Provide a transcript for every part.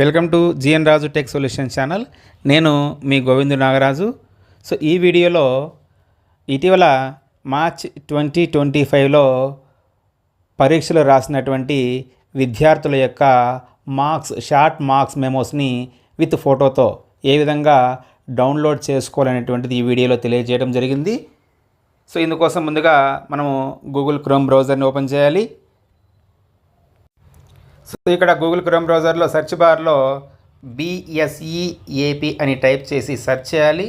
Welcome to GN Raju tech solution channel. నేను మీ Govindu Nagaraju. So ఈ వీడియోలో ఇటీవల మార్చ్ ట్వంటీ ట్వంటీ ఫైవ్లో పరీక్షలు రాసినటువంటి విద్యార్థుల యొక్క మార్క్స్ షార్ట్ మార్క్స్ మెమోస్ని విత్ ఫోటోతో ఏ విధంగా డౌన్లోడ్ చేసుకోవాలనేటువంటిది ఈ వీడియోలో తెలియజేయడం జరిగింది. సో ఇందుకోసం ముందుగా మనము గూగుల్ క్రోమ్ బ్రౌజర్ని ఓపెన్ చేయాలి. సో ఇక్కడ గూగుల్ క్రోమ్ బ్రౌజర్లో సెర్చ్ బార్లో బిఎస్ఈఏపి అని టైప్ చేసి సెర్చ్ చేయాలి.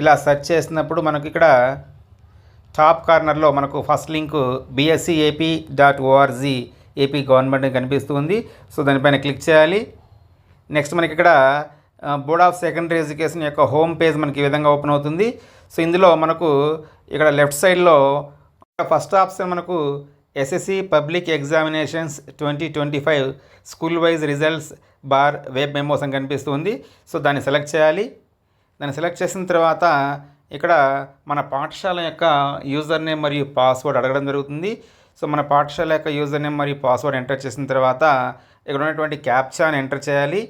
ఇలా సెర్చ్ చేసినప్పుడు మనకు ఇక్కడ టాప్ కార్నర్లో మనకు first link BSCAP dot ORG AP government కనిపిస్తుంది. సో దానిపైన క్లిక్ చేయాలి. నెక్స్ట్ మనకి ఇక్కడ బోర్డ్ ఆఫ్ సెకండరీ ఎడ్యుకేషన్ యొక్క హోమ్ పేజ్ మనకి ఈ విధంగా ఓపెన్ అవుతుంది. సో ఇందులో మనకు ఇక్కడ లెఫ్ట్ సైడ్లో ఫస్ట్ ఆప్షన్ మనకు SSC public examinations twenty twenty five school wise results bar web memos అని కనిపిస్తుంది. సో దాన్ని సెలెక్ట్ చేయాలి. దాన్ని సెలెక్ట్ చేసిన తర్వాత ఇక్కడ మన పాఠశాల యొక్క యూజర్ నేమ్ మరియు పాస్వర్డ్ అడగడం జరుగుతుంది. సో మన పాఠశాల యొక్క యూజర్ నేమ్ మరియు పాస్వర్డ్ ఎంటర్ చేసిన తర్వాత ఇక్కడ ఉన్నటువంటి క్యాప్చాని ఎంటర్ చేయాలి.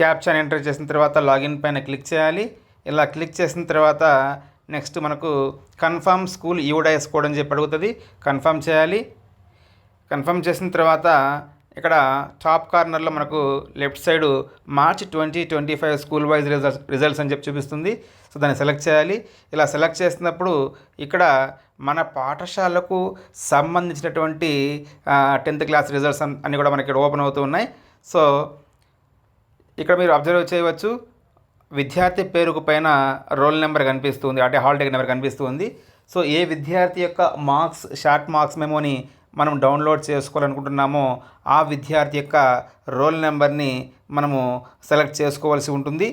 క్యాప్చాని ఎంటర్ చేసిన తర్వాత లాగిన్ పైన క్లిక్ చేయాలి. ఇలా క్లిక్ చేసిన తర్వాత నెక్స్ట్ మనకు కన్ఫర్మ్ స్కూల్ యూడైస్ కోడ్ అని చెప్పి అడుగుతుంది. కన్ఫర్మ్ చేయాలి. కన్ఫర్మ్ చేసిన తర్వాత ఇక్కడ టాప్ కార్నర్లో మనకు left side March twenty twenty five school wise results results అని చెప్పి చూపిస్తుంది. సో దాన్ని సెలెక్ట్ చేయాలి. ఇలా సెలెక్ట్ చేసినప్పుడు ఇక్కడ మన పాఠశాలకు సంబంధించినటువంటి టెన్త్ క్లాస్ రిజల్ట్స్ అన్నీ కూడా మనకి ఇక్కడ ఓపెన్ అవుతూ ఉన్నాయి. సో ఇక్కడ మీరు అబ్జర్వ్ చేయవచ్చు. విద్యార్థి పేరుకు పైన రోల్ నెంబర్ కనిపిస్తుంది అంటే హాల్ టికెట్ నెంబర్ కనిపిస్తుంది. సో ఏ విద్యార్థి యొక్క మార్క్స్ షార్ట్ మార్క్స్ మెమోని మనం డౌన్లోడ్ చేసుకోవాలనుకుంటున్నామో ఆ విద్యార్థి యొక్క రోల్ నెంబర్ని మనము సెలెక్ట్ చేసుకోవాల్సి ఉంటుంది.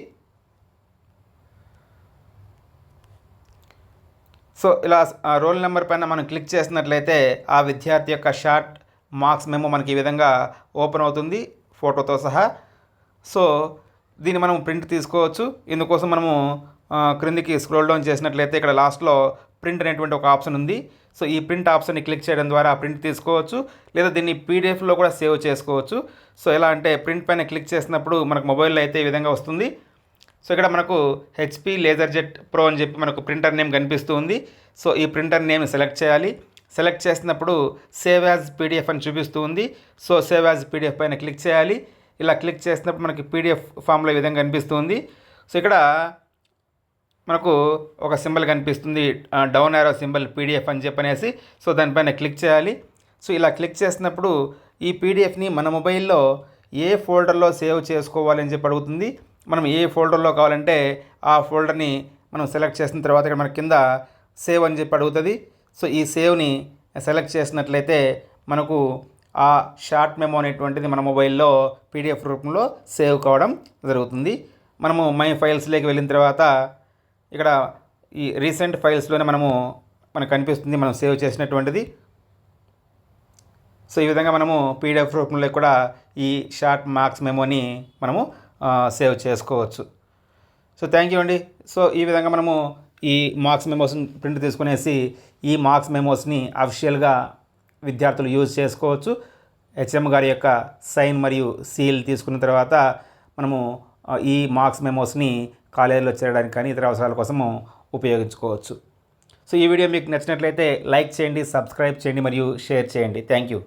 సో ఇలా రోల్ నెంబర్ పైన మనం క్లిక్ చేసినట్లయితే ఆ విద్యార్థి యొక్క షార్ట్ మార్క్స్ మెమో మనకి ఈ విధంగా ఓపెన్ అవుతుంది ఫోటోతో సహా. సో దీన్ని మనం ప్రింట్ తీసుకోవచ్చు. ఇందుకోసం మనము క్రిందికి స్క్రోల్ డౌన్ చేసినట్లయితే ఇక్కడ లాస్ట్లో ప్రింట్ అనేటువంటి ఒక ఆప్షన్ ఉంది. సో ఈ ప్రింట్ ఆప్షన్ని క్లిక్ చేయడం ద్వారా ప్రింట్ తీసుకోవచ్చు. లేదా దీన్ని పీడిఎఫ్లో కూడా సేవ్ చేసుకోవచ్చు. సో ఎలా అంటే ప్రింట్ పైన క్లిక్ చేసినప్పుడు మనకు మొబైల్లో అయితే ఈ విధంగా వస్తుంది. సో ఇక్కడ మనకు హెచ్పి లేజర్ జెట్ ప్రో అని చెప్పి మనకు ప్రింటర్ నేమ్ కనిపిస్తుంది సో ఈ ప్రింటర్ నేమ్ సెలెక్ట్ చేయాలి. సెలెక్ట్ చేసినప్పుడు సేవ్ యాజ్ పీడిఎఫ్ అని చూపిస్తూ ఉంది. సో సేవ్ యాజ్ పీడిఎఫ్ పైన క్లిక్ చేయాలి. ఇలా క్లిక్ చేసినప్పుడు మనకి పీడిఎఫ్ ఫామ్లో ఈ విధంగా కనిపిస్తుంది. సో ఇక్కడ మనకు ఒక సింబల్ కనిపిస్తుంది డౌన్ ఆరో సింబల్ పీడిఎఫ్ అని చెప్పనేసి. సో దానిపైన క్లిక్ చేయాలి. సో ఇలా క్లిక్ చేసినప్పుడు ఈ పీడిఎఫ్ని మన మొబైల్లో ఏ ఫోల్డర్లో సేవ్ చేసుకోవాలి చెప్పి అడుగుతుంది. మనం ఏ ఫోల్డర్లో కావాలంటే ఆ ఫోల్డర్ని మనం సెలెక్ట్ చేసిన తర్వాత ఇక్కడ మన కింద సేవ్ అని చెప్పి అడుగుతుంది. సో ఈ సేవ్ని సెలెక్ట్ చేసినట్లయితే మనకు ఆ షార్ట్ మెమో అనేటువంటిది మన మొబైల్లో పీడిఎఫ్ రూపంలో సేవ్ కావడం జరుగుతుంది. మనము మై ఫైల్స్లోకి వెళ్ళిన తర్వాత ఇక్కడ ఈ రీసెంట్ ఫైల్స్లోనే మనము మనకు కనిపిస్తుంది మనం సేవ్ చేసినటువంటిది. సో ఈ విధంగా మనము పీడిఎఫ్ రూపంలో కూడా ఈ షార్ట్ మార్క్స్ మెమోని మనము సేవ్ చేసుకోవచ్చు. సో థ్యాంక్ యూ అండి. సో ఈ విధంగా మనము ఈ మార్క్స్ మెమోస్ ప్రింట్ తీసుకునేసి ఈ మార్క్స్ మెమోస్ని అఫిషియల్గా విద్యార్థులు యూజ్ చేసుకోవచ్చు. హెచ్ఎం గారి యొక్క సైన్ మరియు సీల్ తీసుకున్న తర్వాత మనము ఈ మార్క్స్ మెమోస్ని కాలేజీలో చేరడానికి కానీ ఇతర అవసరాల కోసము ఉపయోగించుకోవచ్చు. సో ఈ వీడియో మీకు నచ్చినట్లయితే లైక్ చేయండి సబ్స్క్రైబ్ చేయండి మరియు షేర్ చేయండి. Thank you.